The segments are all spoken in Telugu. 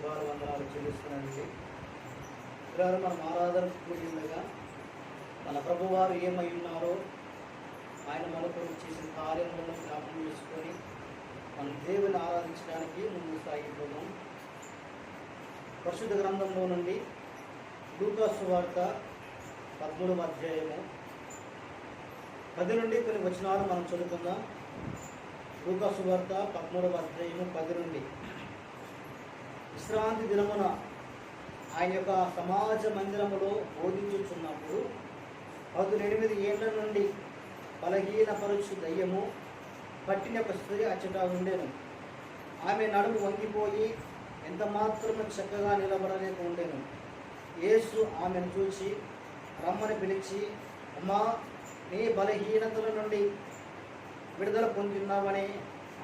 శుభాలు వందనాలు చెల్లిస్తున్నానండి. ఈరోజు మనం ఆరాధన కూడి మన ప్రభువారు ఏమై ఉన్నారో ఆయన మనకు చేసిన కార్యములను జ్ఞాపకం చేసుకొని మన దేవుని ఆరాధించడానికి ముందు సాగిపోదాం. పరిశుద్ధ గ్రంథంలో నుండి లూకాసు వార్త పదమూడవ అధ్యాయము పది నుండి కొన్ని వచనాలు మనం చదువుకుందాం. లూకాసు వార్త పదమూడవ అధ్యాయము పది నుండి విశ్రాంతి దినమున ఆయన యొక్క సమాజ మందిరములో బోధించుచున్నప్పుడు పదునెనిమిది ఏళ్ళ నుండి బలహీనపరచు దయ్యము పట్టిన ఒక స్త్రీ అచ్చట ఉండేను. ఆమె నడుము వంగిపోయి ఎంత మాత్రము చక్కగా నిలబడలేక ఉండేను. యేసు ఆమెను చూసి రమ్మని పిలిచి అమ్మా నీ బలహీనతల నుండి విడుదల పొందుతున్నామని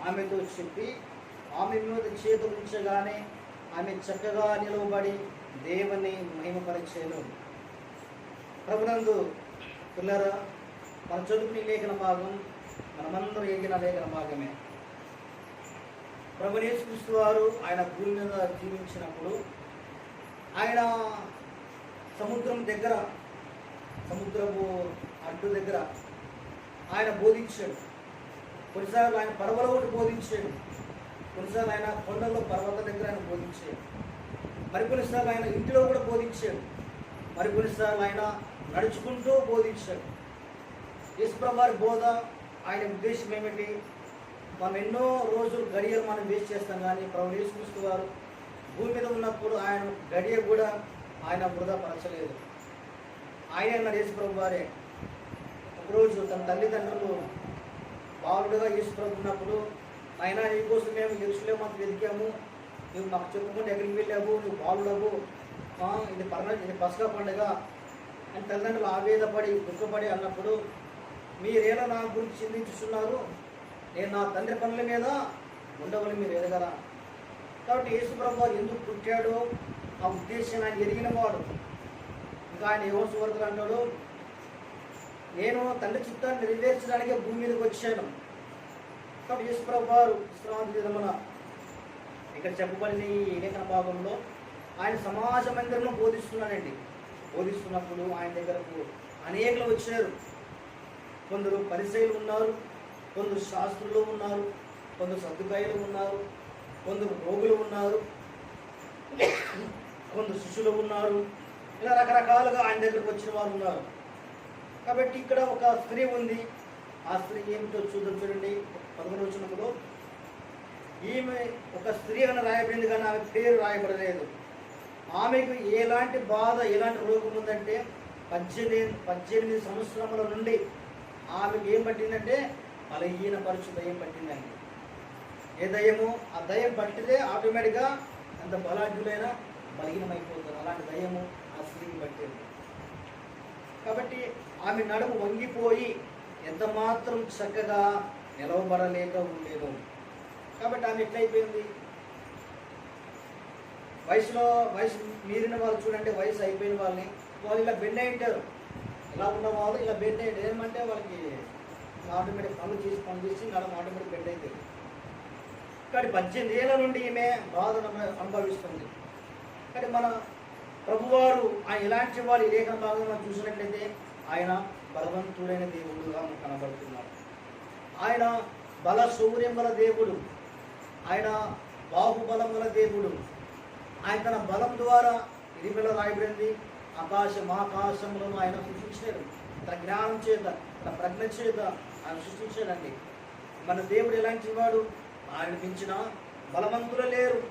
ఆమెతో చెప్పి ఆమె మీద చేతులు ఉంచగానే ఆమె చక్కగా నిలవబడి దేవుని మహిమపరిచేను. ప్రభునందు పిల్లరా మన చదువు లేఖన భాగం మనమందరం ఎగిన లేఖన భాగమే. ప్రభు యేసుక్రీస్తు వారు ఆయన భూమి మీద జీవించినప్పుడు ఆయన సముద్రం దగ్గర సముద్రపు అడ్డు దగ్గర ఆయన బోధించాడు. కొన్నిసార్లు ఆయన పడవలో ఒకటి బోధించాడు. కొన్నిసార్లు ఆయన కొండల్లో పర్వత దగ్గర ఆయన బోధించాడు మరికొన్నిసార్లు ఆయన ఇంటిలో కూడా బోధించాడు మరికొన్నిసార్లు ఆయన నడుచుకుంటూ బోధించాడు యేసుప్రభారి బోధ ఆయన ఉద్దేశం ఏమిటి? మనం ఎన్నో రోజులు గడియలు మనం వేస్ట్ చేస్తాం కానీ ప్రభు యేసుక్రీస్తు వారు భూమి మీద ఉన్నప్పుడు ఆయన గడియ కూడా ఆయన వృధా పరచలేదు. ఆయన యేసుప్రభు వారే ఒకరోజు తన తల్లిదండ్రులు బాలుడుగా యేసుప్రభు ఉన్నప్పుడు అయినా నీకోసం మేము ఎరుసలే మాకు వెతికాము. నువ్వు మాకు చెప్పుకుంటే ఎక్కడికి వెళ్ళావు నువ్వు బాగులేవు ఇది పర్ణ ఇది పసగా పండుగ. అని తల్లిదండ్రులు ఆవేదపడి దుఃఖపడి అన్నప్పుడు మీరేలా నా గురించి చింతించుతున్నారు నేను నా తండ్రి పనుల మీద ఉండవని మీరు ఎదగరా కాబట్టి యేసుప్రభు ఎందుకు పుట్టాడో ఆ ఉద్దేశం ఆయన ఎరిగిన వాడు. ఇంకా ఆయన ఏవో సువర్తలు అంటాడు నేను తండ్రి చిత్తాన్ని నెరవేర్చడానికి భూమి మీదకి వచ్చాను. కాబట్టి యేసుప్రభు వారు విశ్రాంతి దినమున. ఇక్కడ చెప్పబడిన ఈ లేఖన భాగంలో ఆయన సమాజ మందిరంలో బోధిస్తున్నానండి బోధిస్తున్నప్పుడు ఆయన దగ్గరకు అనేకలు వచ్చారు. కొందరు పరిచయలు ఉన్నారు కొందరు శాస్త్రులు ఉన్నారు కొందరు సర్దుకాయలు ఉన్నారు కొందరు రోగులు ఉన్నారు కొందరు శిష్యులు ఉన్నారు. ఇలా రకరకాలుగా ఆయన దగ్గరకు వచ్చిన వారు ఉన్నారు. కాబట్టి ఇక్కడ ఒక స్త్రీ ఉంది. ఆ స్త్రీ ఏమిటో చూద్దాం చూడండి. పదకొండు వచ్చినప్పుడు ఈమె ఒక స్త్రీ అని రాయబడింది కానీ ఆమె పేరు రాయబడలేదు. ఆమెకు ఎలాంటి బాధ ఎలాంటి రోగం ఉందంటే పద్దెనిమిది పద్దెనిమిది సంవత్సరముల నుండి ఆమెకు ఏం పట్టిందంటే బలహీన పరుచు దయ్యం పట్టిందండి. ఏ దయము ఆ దయ్యం పట్టితే ఆటోమేటిక్గా అంత బలాఢ్యులైనా బలహీనమైపోతారు. అలాంటి దయ్యము ఆ స్త్రీకి పట్టింది. కాబట్టి ఆమె నడుము వంగిపోయి ఎంత మాత్రం చక్కగా నిలవబడలేక ఉండేదో కాబట్టి ఆమె ఎట్లయిపోయింది? వయసులో వయసు మీరిన వాళ్ళు చూడండి వయసు అయిపోయిన వాళ్ళని. వాళ్ళు ఇలా బెండ్ అయింటారు ఇలా ఉన్నవాళ్ళు ఇలా బెండ్ అయ్యారు. ఏమంటే వాళ్ళకి ఆటోమేటిక్ పనులు చేసి పనులు చేసి నడమ ఆటోమేటిక్ బెండ్ అవుతుంది కానీ పద్దెనిమిది ఏళ్ళ నుండి ఈమె బాధను అనుభవిస్తుంది. కానీ మన ప్రభువారు ఆయన ఎలాంటి వారు ఈ లేఖన భాగంలో చూసినట్లయితే ఆయన బలవంతుడైన దేవుడుగా కనబడుతున్నారు. ఆయన బల శౌర్యం గల దేవుడు. ఆయన బాహుబలం గల దేవుడు. ఆయన తన బలం ద్వారా ఇరిమిలో రాయబడింది. ఆకాశం ఆకాశములను ఆయన సృష్టించాడు తన జ్ఞానం చేత తన ప్రజ్ఞ చేత ఆయన సృష్టించాడండి. మన దేవుడు ఎలాంటి వాడు? ఆయన మించిన బలవంతులు లేరు.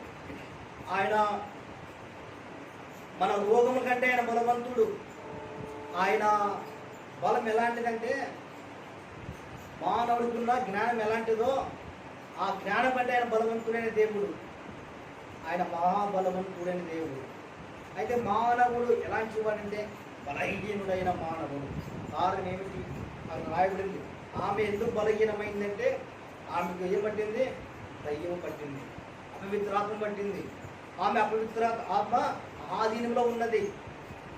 ఆయన మన రోగముల కంటే ఆయన బలవంతుడు. ఆయన బలం ఎలాంటిదంటే మానవుడికున్న జ్ఞానం ఎలాంటిదో ఆ జ్ఞానం అంటే ఆయన బలవంతుడైన దేవుడు. ఆయన మహాబలవంతుడైన దేవుడు. అయితే మానవుడు ఎలాంటి వాడంటే బలహీనుడైన మానవుడు. కారణం ఏమిటి? అది రాయబడింది ఆమె ఎందుకు బలహీనమైందంటే ఆమెకు ఏం పట్టింది దయ్యం పట్టింది అపవిత్రాత్మ పట్టింది. ఆమె అపవిత్ర ఆత్మ ఆధీనంలో ఉన్నది.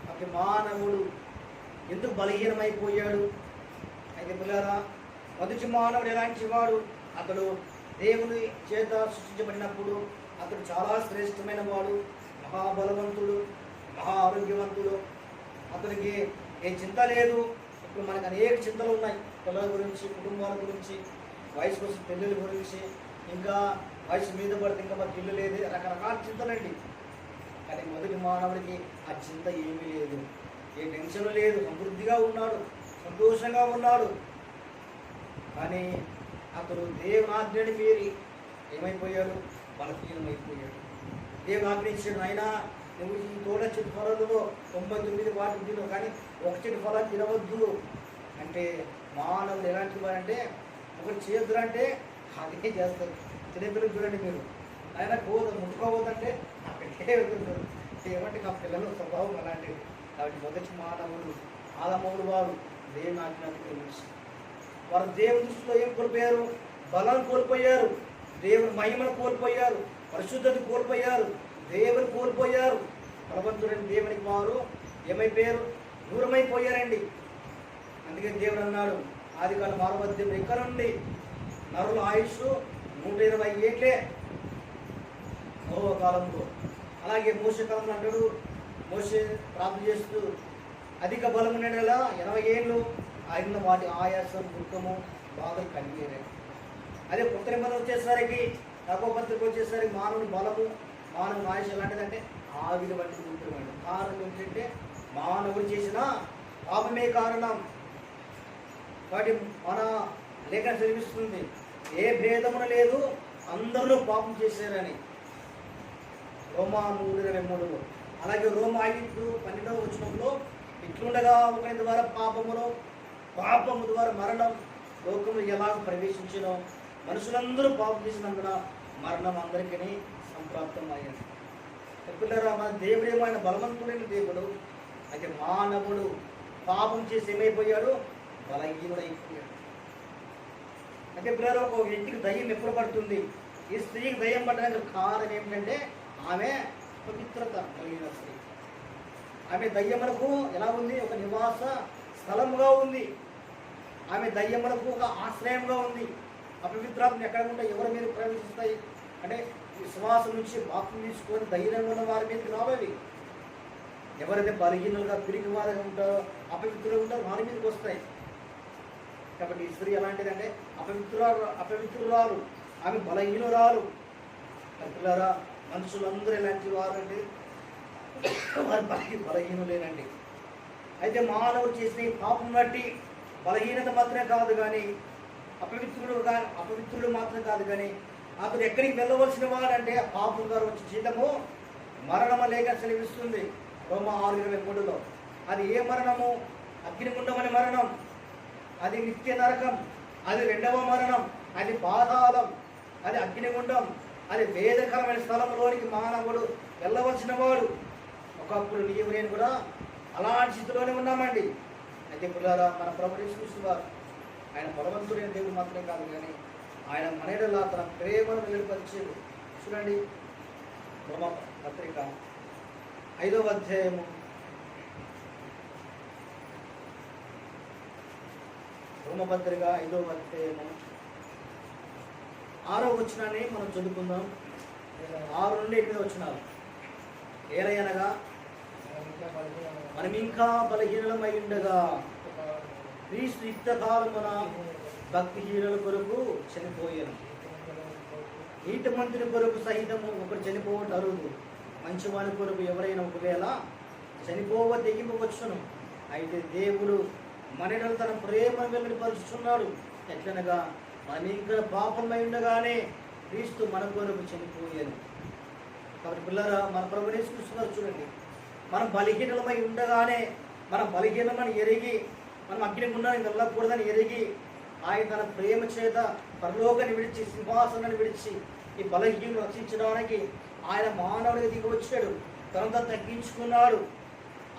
అంటే మానవుడు ఎందుకు బలహీనమైపోయాడు? అయితే పిల్లరా మొదటి మానవుడు ఎలాంటి వాడు అతడు దేవుని చేత సృష్టించబడినప్పుడు అతడు చాలా శ్రేష్టమైన వాడు మహాబలవంతుడు మహా ఆరోగ్యవంతుడు అతనికి ఏ చింత లేదు. ఇప్పుడు మనకు అనేక చింతలు ఉన్నాయి. పిల్లల గురించి కుటుంబాల గురించి వయసు కోసం పెళ్ళిళ్ళ గురించి ఇంకా వయసు మీద పడితే ఇంకా మరి పిల్లలు లేదు. రకరకాల చింతలండి కానీ మొదటి మానవుడికి ఆ చింత ఏమీ లేదు. ఏ టెన్షన్ లేదు. సమృద్ధిగా ఉన్నాడు. సంతోషంగా ఉన్నాడు. కానీ అతడు దేవుని ఆజ్ఞని మీరి ఏమైపోయాడు? బలహీనమైపోయాడు. దేవుని ఆజ్ఞించాడు అయినా నువ్వు ఈ తోట చెట్టు ఫలాలలో తొంభై తొమ్మిది వాటిని తిను కానీ ఒక చెట్టు ఫలాలు తినవద్దు. అంటే మానవులు ఎలాంటి వారంటే ఒకటి చేయొద్దు అంటే అదే చేస్తారు. చిన్నపిల్లలు చూడండి మీరు. ఆయన పోదు ముట్టుకోవద్దంటే అక్కడికే వెళ్తుంటారు ఏమంటే నా పిల్లల స్వభావం అలాంటిది. కాబట్టి మొదటి మానవులు ఆదమవుడు వారు దేవుని ఆజ్ఞానికి వారు దేవుని దృష్టిలో ఏం కోల్పోయారు? బలం కోల్పోయారు. దేవుని మహిమను కోల్పోయారు. పరిశుద్ధత కోల్పోయారు. దేవుని కోల్పోయారు. ప్రపంచుడైన దేవునికి వారు ఏమైపోయారు? దూరమైపోయారండి. అందుకే దేవుడు అన్నాడు ఆది కాలం ఆరవద్యం ఎక్కడ నుండి నరుల ఆయుష్ నూట ఇరవై ఏట్లే. నోవ కాలంలో అలాగే మోసకాలంలో అంటాడు మోసే ప్రార్థన చేస్తూ అధిక బలం ఉండేలా ఎనభై ఏళ్ళు. ఆయన వాటి ఆయాసం దుఃఖము బాధలు కలిగేదే. అదే కొత్త నిబంధన వచ్చేసరికి తపోపత్రిక వచ్చేసరికి మానవుని బలము మానవుని ఆయుష్ ఎలాంటిదంటే ఆవిరి వంటి ఉంటున్నాడు కారణం ఏంటంటే మానవుడు చేసిన పాపమే కారణం. కాబట్టి మన లేఖన చదివిస్తుంది ఏ భేదమున లేదు అందరూ పాపం చేశారని. రోమా మూడు ఇరవై మూడు అలాగే రోమా ఐదు పన్నెండవ వచనంలో ఇట్లుండగా ఒకరి ద్వారా పాపములో పాపము ద్వారా మరణం లోకము ఎలా ప్రవేశించినో మనుషులందరూ పాపం చేసినందున మరణం అందరికీ సంప్రాప్తం అయ్యింది పిల్లరా మన దేవుడు ఏమైనా బలవంతుడైన దేవుడు. అయితే మానవుడు పాపం చేసి ఏమైపోయాడు? బలహీనుడైపోయాడు. అంటే పిల్లలు ఒక వ్యక్తికి దయ్యం ఎప్పుడు పడుతుంది? ఈ స్త్రీకి దయ్యం పడడానికి కారణం ఏమిటంటే ఆమె పవిత్రత కలిగిన స్త్రీ ఆమె దయ్యములకు ఎలా ఉంది? ఒక నివాస స్థలముగా ఉంది. ఆమె దయ్యములకు ఒక ఆశ్రయంగా ఉంది. అపవిత్రాత్మ ఎక్కడ ఉంటాయి ఎవరి మీద ప్రవేశిస్తాయి? అంటే విశ్వాసం నుంచి బాప్తం తీసుకొని ధైర్యంగా ఉన్న వారి మీదకి రావాలి. ఎవరైతే బలహీనులుగా తిరిగి వారిగా ఉంటారో అపవిత్రులు ఉంటారో వారి మీదకి వస్తాయి. కాబట్టి ఈ స్త్రీ ఎలాంటిదంటే అపవిత్రురాలు అపవిత్రురాలు. ఆమె బలహీనురాలు. పిల్లరా మనుషులందరూ ఎలాంటి వారు అంటే వారి బలహీ బలహీనులేనండి. అయితే మానవుడు చేసిన పాపం బట్టి బలహీనత మాత్రమే కాదు కానీ అపవిత్రుడు కానీ అపవిత్రుడు మాత్రం కాదు కానీ అతడు ఎక్కడికి వెళ్ళవలసిన వాడంటే పాపం గారు వచ్చి జీతము మరణమ లేఖ సెలవిస్తుంది. రోమ ఆరు ఇరవై మూడులో. అది ఏ మరణము? అగ్నిగుండమని మరణం. అది నిత్య నరకం. అది రెండవ మరణం. అది బాధాలం అది అగ్నిగుండం. అది వేదకరమైన స్థలంలోనికి మానవుడు వెళ్ళవలసిన వాడు. ఒకప్పుడు నీవు నేను కూడా అలాంటి స్థితిలోనే ఉన్నామండి. అయితే పిల్లరా మన ప్రభుత్వ చూస్తున్నారు ఆయన బలవంతుడైన దేవుడు మాత్రమే కాదు కానీ ఆయన మనలో తన ప్రేమను వెలుపరిచేది చూడండి రోమ పత్రిక ఐదవ అధ్యాయము. రోమపత్రిక ఐదవ అధ్యాయము. ఆరో వచ్చినాన్ని మనం చదువుకుందాం. ఆరు నుండి ఎనిమిది వచ్చినారు ఏలయనగా మనం ఇంకా బలహీనమై ఉండగా క్రీస్తు యుక్తకాలమున భక్తిహీనుల కొరకు చనిపోయాను. నీటి మంత్రి కొరకు సహితము ఒకరు చనిపోవటం అరుదు మంచివాని కొరకు ఎవరైనా ఒకవేళ చనిపోవ తెగింపవచ్చును అయితే దేవుడు మనలో తన ప్రేమను వెల్లడిపరుచుతున్నాడు ఎట్లనగా మనం ఇంకా పాపమై ఉండగానే క్రీస్తు మన కొరకు చనిపోయాను. కాబట్టి పిల్లరా మన ప్రభుని చూస్తున్నారు చూడండి. మనం బలహీనమై ఉండగానే మనం బలహీనమని ఎరిగి మనం అగ్ని గుండానికి వెళ్ళకూడదని ఎరిగి ఆయన తన ప్రేమ చేత పరలోకాన్ని విడిచి సింహాసనాన్ని విడిచి ఈ బలహీనను రక్షించడానికి ఆయన మానవుడికి దిగి వచ్చాడు. తనంతా తగ్గించుకున్నాడు.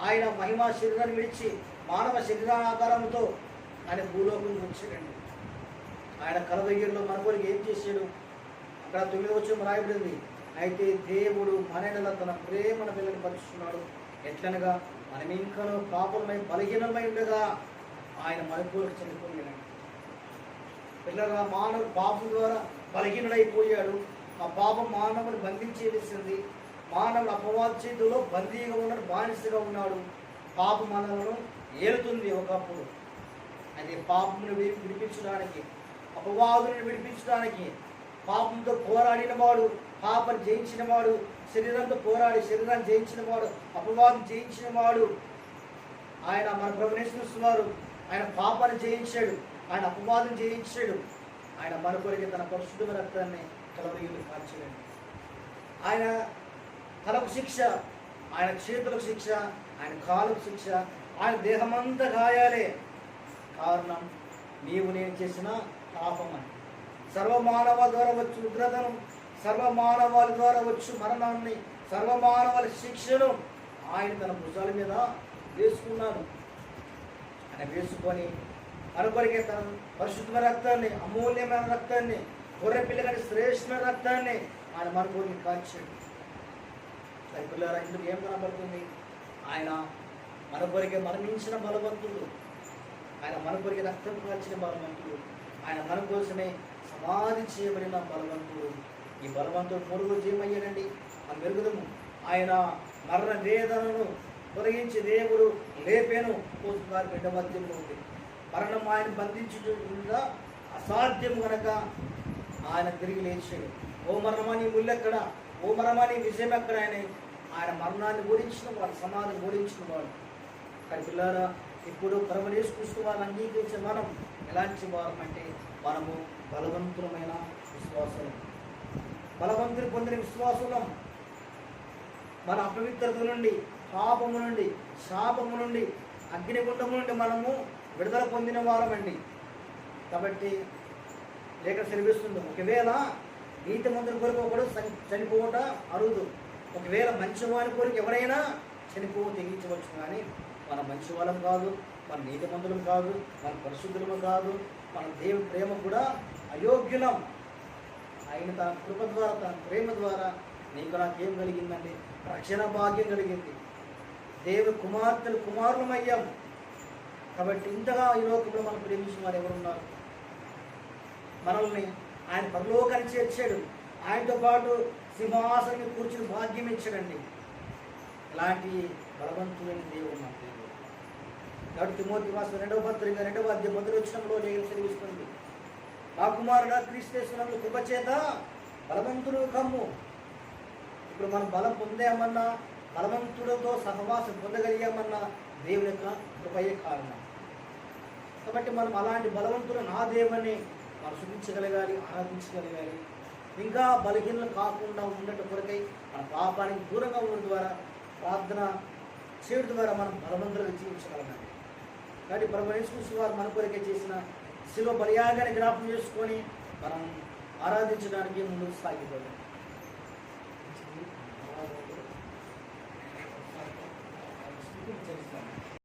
ఆయన మహిమా శరీరాన్ని విడిచి మానవ శరీరాకారంతో ఆయన భూలోకం వచ్చాడండి. ఆయన కలవయ్యంలో మన ఏం చేశాడు? అక్కడ తొమ్మిది వచ్చిన రాయబడింది. అయితే దేవుడు మనలో తన ప్రేమను పిల్లని పరుచుకున్నాడు ఎట్లనగా మనం ఇంకనూ పాపమై బలహీనమై ఉండగా ఆయన మన కొరకు చనిపోయాడు. పిల్లగా మానవుడు పాపం ద్వారా బలహీనుడైపోయాడు. ఆ పాపం మానవుని బంధించేసింది మానవుడు అపవాద చేతుల్లో బందీగా ఉన్నాడు బానిసగా ఉన్నాడు. పాపం మనలను ఏలుతుంది ఒకప్పుడు. అది పాపమును విడిపించడానికి అపవాదుని విడిపించడానికి పాపంతో పోరాడిన వాడు పాపను జయించిన వాడు శరీరంతో పోరాడి శరీరాన్ని జయించిన వాడు అపవాదం జయించిన వాడు. ఆయన మన ప్రభునేశ్వర ఆయన పాపాన్ని జయించాడు ఆయన అపవాదం జయించాడు. ఆయన మన కొరికి తన పరిశుద్ధ రక్తాన్ని కలవరిగిలు మార్చలేడు ఆయన తలకు శిక్ష ఆయన చేతులకు శిక్ష ఆయన కాలుకు శిక్ష ఆయన దేహమంతా గాయాలే కారణం నీవు నేను చేసిన పాపం అని. సర్వమానవ ద్వారా వచ్చి ఉగ్రతను సర్వమానవాళి ద్వారా వచ్చు మరణాన్ని సర్వమానవాళ శిక్షను ఆయన తన భుజాల మీద వేసుకున్నాడు. ఆయన వేసుకొని అనుకొరికే తన పరిశుద్ధమైన రక్తాన్ని అమూల్యమైన రక్తాన్ని గొర్రె పిల్లగాడి శ్రేష్టమైన రక్తాన్ని ఆయన మరొకరికి కాల్చాడు మరి ఇందుకు ఏం కనబడుతుంది? ఆయన మన కొరికే మరణించిన బలవంతుడు. ఆయన మన కొరికే రక్తం కాల్చిన బలవంతుడు. ఆయన మన కోసమే సమాధి చేయబడిన బలవంతుడు. ఈ బలవంతుడు మూడు చేయమయ్యాడండి ఏమయ్యాడండి మనం మెరుగుదము ఆయన మరణ వేదనను తొలగించి దేవుడు లేపేను కోసుగారు బిడ్డ మధ్యంలో ఉంది. మరణం ఆయన బంధించుగా అసాధ్యం కనుక ఆయన తిరిగి లేచాడు. ఓ మరణమాని ముళ్ళెక్కడ ఓ మరణమాని విషయం విజయం ఎక్కడ ఆయన? ఆయన మరణాన్ని ఓడించిన వాడు సమాధిని ఓడించిన వాడు. కానీ పిల్లారా ఇప్పుడు పరమేశ్ కృష్ణ వారిని అంగీకరించే మనం ఎలాంటి వారం అంటే మనము బలవంతులమైన విశ్వాసం బలవంతులు పొందిన విశ్వాసులం. మన అపవిత్రత నుండి పాపము నుండి శాపము నుండి అగ్నిగుండము నుండి మనము విడుదల పొందిన వారమండి. కాబట్టి లేఖ సెలవిస్తుంది ఒకవేళ నీతి మంత్రుల కొరకు ఒకడు చనిపోవట అరుదు. ఒకవేళ మంచివాని కొరకు ఎవరైనా చనిపో తెగించవచ్చు కానీ మన మంచి వాళ్ళం కాదు మన నీతి మందులం కాదు మన పరిశుద్ధులం కాదు మన దేవుని ప్రేమ కూడా అయోగ్యులం. ఆయన తన కృప ద్వారా తన ప్రేమ ద్వారా నీకు నాకేం కలిగిందండి? రక్షణ భాగ్యం కలిగింది. దేవు కుమార్తెలు కుమారులమయ్యాం. కాబట్టి ఇంతగా ఈ లోకంలో మనం ప్రేమించిన వారు ఎవరున్నారు? మనల్ని ఆయన పరలోకాన్ని చేర్చాడు. ఆయనతో పాటు సింహాసనం కూర్చుని భాగ్యం ఇచ్చాడండి. ఇలాంటి బలవంతులైన దేవుడు మన దేవుడు కాబట్టి తిమోతి మాసం రెండవ పత్రిక రెండవ అధ్యయ మొదటి వచ్చినప్పుడు నేను చదివిస్తుంది. నా కుమారుడా క్రీస్తేశ్వరంలో కృపచేత బలవంతుడు కమ్ము. ఇప్పుడు మనం బలం పొందామన్నా బలవంతుడితో సహవాసం పొందగలిగామన్నా దేవుని యొక్క కృపయే కారణం. కాబట్టి మనం అలాంటి బలవంతుడు నా దేవుని మనం శుభించగలగాలి ఆరాధించగలగాలి. ఇంకా బలహీనలు కాకుండా ఉండటం కొరకై మన పాపానికి దూరంగా ఉండడం ద్వారా ప్రార్థన చేయడం ద్వారా మనం బలవంతులుగా జీవించగలగాలి. కాబట్టి ప్రభు యేసుక్రీస్తు వారు మన కొరకే చేసిన శిలో బలియాగాన్ని జ్ఞాపం చేసుకొని మనం ఆరాధించడానికి ముందుకు సాగిపోతాం